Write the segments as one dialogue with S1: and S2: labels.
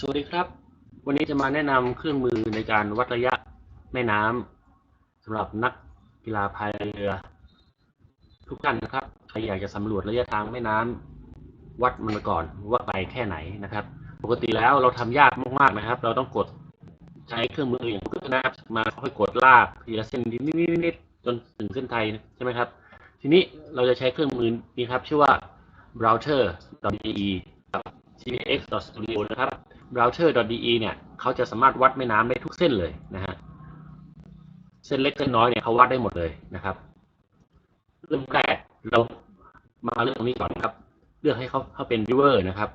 S1: สวัสดีครับ วันนี้จะมาแนะนำเครื่องมือในการวัดระยะแม่น้ำสำหรับนักกีฬาพายเรือ ทุกท่านนะครับใครอยากจะสำรวจระยะทางแม่น้ำวัดมันก่อนว่าไกลแค่ไหนนะครับ ปกติแล้วเราทำยากมากๆนะครับ เราต้องกดใช้เครื่องมืออย่างเครื่องนับมาค่อยกดลากทีละเส้นนิดๆจนถึงเส้นไทยใช่ไหมครับ ทีนี้เราจะใช้เครื่องมือนี้ครับ ชื่อว่า router.de กับ cpx.studio นะครับ router.de เนี่ยเขาจะสามารถวัดแม่น้ำได้ทุกเส้นเลยนะฮะเส้นเล็กเส้นน้อยเนี่ยเขาวัดได้หมดเลยนะครับ เริ่มแรกเรามาเรื่องตรงนี้ก่อนครับ เลือกให้เขาเขาเป็น viewer นะครับ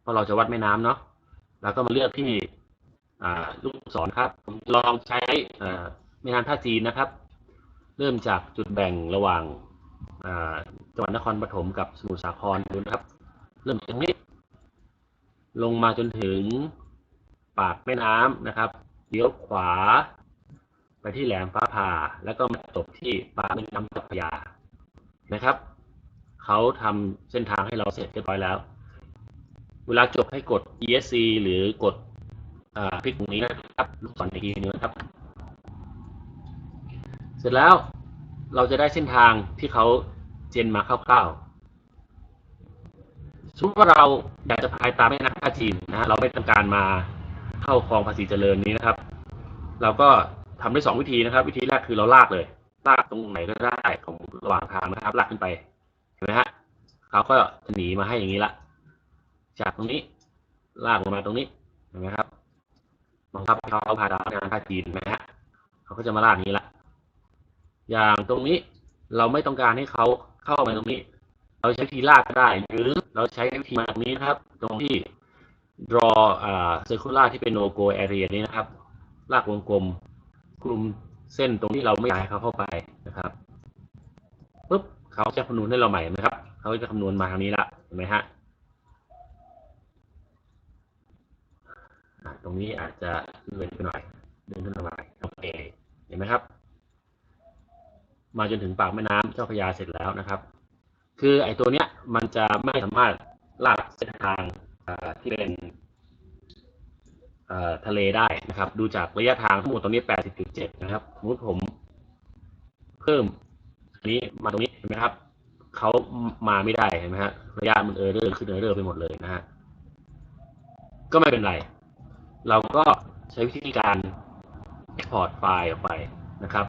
S1: เพราะเราจะวัดแม่น้ำเนาะแล้วก็มาเลือกที่ลูกศรครับผมลองใช้แม่น้ำท่าจีนนะครับ เริ่มจากจุดแบ่งระหว่างจังหวัดนครปฐมกับสมุทรสาครดูนะครับ เริ่มตรงนี้ ลงมาจนถึงปากแม่น้ำนะครับเลี้ยวขวา ไปที่แหลมฟ้าผ่า แล้วก็มาจบที่ปากแม่น้ำเจ้าพระยานะครับเขาทำเส้นทางให้เราเสร็จเรียบร้อยแล้ว เวลาจบให้กด ESC หรือกดอ่าคลิกตรงนี้นะครับลูกศรอีกทีนึงนะครับ เสร็จแล้วเราจะได้เส้นทางที่เขาเจนมาคร่าวๆ สมมติว่าเราอยากจะพายตามแม่น้ำท่าจีนนะฮะเราไม่ต้องการมาเข้าคลองภาษีเจริญนี้นะครับ เราก็ทำได้สองวิธีนะครับ วิธีแรกคือเราลากเลย ลากตรงไหนก็ได้ของระหว่างทางนะครับ ลากขึ้นไปเห็นไหมฮะเขาก็จะหนีมาให้อย่างนี้ละจากตรงนี้ลากลงมาตรงนี้เห็นไหมครับบังคับเขาพาตามแม่น้ำท่าจีนเห็นไหมฮะเขาก็จะมาลากนี้ละ อย่างตรงนี้เราไม่ต้องการให้เขาเข้ามาตรงนี้ เราใช้วิธีลากก็ได้ หรือเราใช้วิธีมาตรงนี้นะครับ ตรงที่ draw อ่า circular ที่เป็น no go area นี้นะครับ ลากวงกลมกลุ่มเส้นตรงที่เราไม่อยากให้เขาเข้าไปนะครับปุ๊บเขาจะคำนวณให้เราใหม่ไหมครับ เขาจะคำนวณมาทางนี้ละเห็นไหมฮะตรงนี้อาจจะเลยไปหน่อยเดินขึ้นมาหน่อยโอเคเห็นไหมครับ มาจนถึงปากแม่น้ำเจ้าพระยาเสร็จแล้วนะครับ คือไอ้ตัวเนี้ยมันจะไม่สามารถลากเส้นทางที่เป็นทะเลได้นะครับ ดูจากระยะทางทั้งหมดตรงนี้ 80.7 นะครับสมมติผมเพิ่มอันนี้มาตรงนี้เห็นไหมครับเขามาไม่ได้เห็นไหมฮะระยะมันเออเรอร์ขึ้นเออเรอร์ไปหมดเลยนะฮะก็ไม่เป็นไร เราก็ใช้วิธีการ export ไฟล์ออกไปนะครับ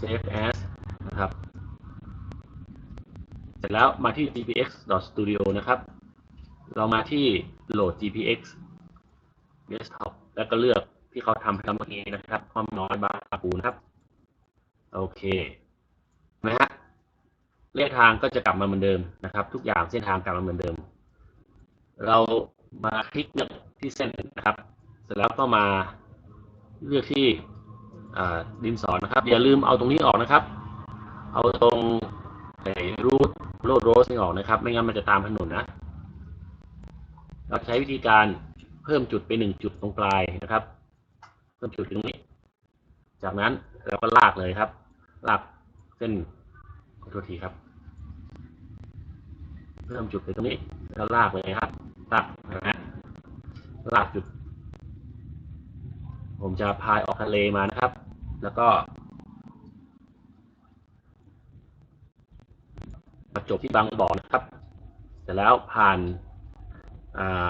S1: save as นะครับ เสร็จแล้วมาที่ gpx.studio นะครับ เรามาที่ load gpx desktop แล้วก็เลือกที่เขาทำให้เราเมื่อกี้นะครับ ความน้อยบาปูนะครับ โอเคนไหมฮะเลขทางก็จะกลับมาเหมือนเดิมนะครับ ทุกอย่างเส้นทางกลับมาเหมือนเดิม เรามาคลิกเลือกที่เส้นนะครับ เสร็จแล้วก็มาเลือกที่ ดินสอนะครับ อย่าลืมเอาตรงนี้ออกนะครับ เอาตรงไอ้รูทโลดโรสนี่ออกนะครับ ไม่งั้นมันจะตามถนนนะ เราใช้วิธีการเพิ่มจุดไปหนึ่งจุดตรงปลายนะครับ เพิ่มจุดตรงนี้ จากนั้นเราก็ลากเลยครับ ลากเส้นขอโทษทีครับ เพิ่มจุดไปตรงนี้ แล้วลากเลยครับลากนะฮะลากจุด ผมจะพายออกทะเลมานะครับ แล้วก็จบที่บางบ่อนะครับ เสร็จแล้วผ่าน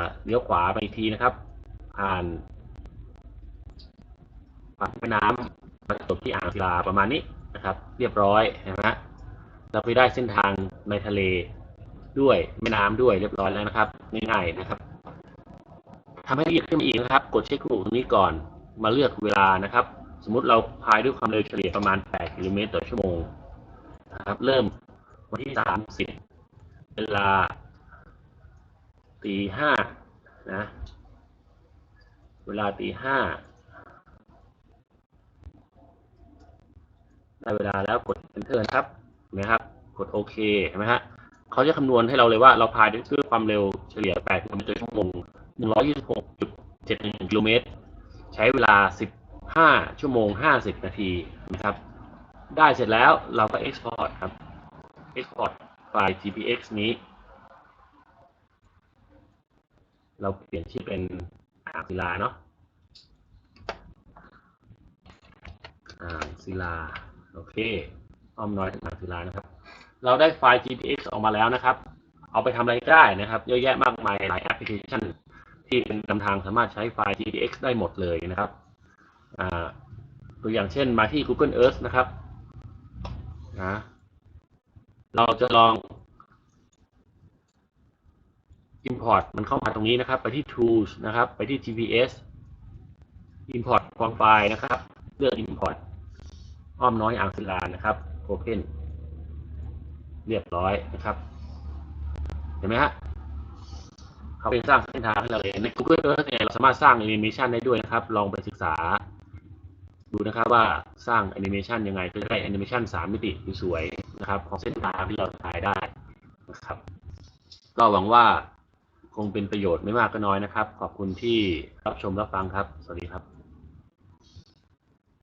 S1: าเลี้ยวขวาไปอีกทีนะครับ ผ่านปากแม่น้ำมาจบที่อ่างศิลาประมาณนี้นะครับ เรียบร้อยนะฮะเราไปได้เส้นทางในทะเลด้วยแม่น้ำด้วยเรียบร้อยแล้วนะครับง่ายๆนะครับทำให้ละเอียดขึ้นมาอีกนะครับ กดเช็ครูปตรงนี้ก่อน มาเลือกเวลานะครับ สมมติเราพายด้วยความเร็วเฉลี่ยประมาณ 8 กิโลเมตรต่อชั่วโมงนะครับ เริ่มวันที่ 30 เวลาตีห้านะ เวลาตีห้าได้เวลาแล้วกด enter นะครับเห็นไหมครับ กดโอเคเห็นไหมฮะเขาจะคำนวณให้เราเลยว่าเราพายด้วยความเร็วเฉลี่ย8กิโลเมตรต่อชั่วโมง126.71กิโลเมตร ใช้เวลา 15 ชั่วโมง 50 นาทีนะครับ ได้เสร็จแล้วเราก็ export ครับ export ไฟล์ GPX นี้ เราเปลี่ยนชื่อเป็นอ่างศิลาเนาะอ่างศิลา โอเคอ้อมน้อยอ่างศิลานะครับ เราได้ไฟล์ GPX ออกมาแล้วนะครับ เอาไปทำอะไรได้นะครับ เยอะแยะมากมายหลายแอปพลิเคชัน ที่เป็นนำทางสามารถใช้ไฟล์ GPX ได้หมดเลยนะครับตัวอย่างเช่นมาที่ Google Earth นะครับนะเราจะลอง Import มันเข้ามาตรงนี้นะครับ ไปที่ Tools นะครับ ไปที่ GPS Import ความไฟล์นะครับ เลือก Import อ้อมน้อยอ่างศิลานะครับ Open เรียบร้อยนะครับ เห็นไหมฮะ เขาไป็นสร้างเส้นทางให้เราเองใน Google Earth เนี่ยเราสามารถสร้างแอนิเมชันได้ด้วยนะครับ ลองไปศึกษา ดูนะครับว่าสร้างแอนิเมชันยังไงก็จะได้แอนิเมชันสามมิติสวยๆนะครับ ของเส้นทางที่เราถ่ายได้นะครับ ก็หวังว่าคงเป็นประโยชน์ไม่มากก็น้อยนะครับ ขอบคุณที่รับชมรับฟังครับ สวัสดีครับ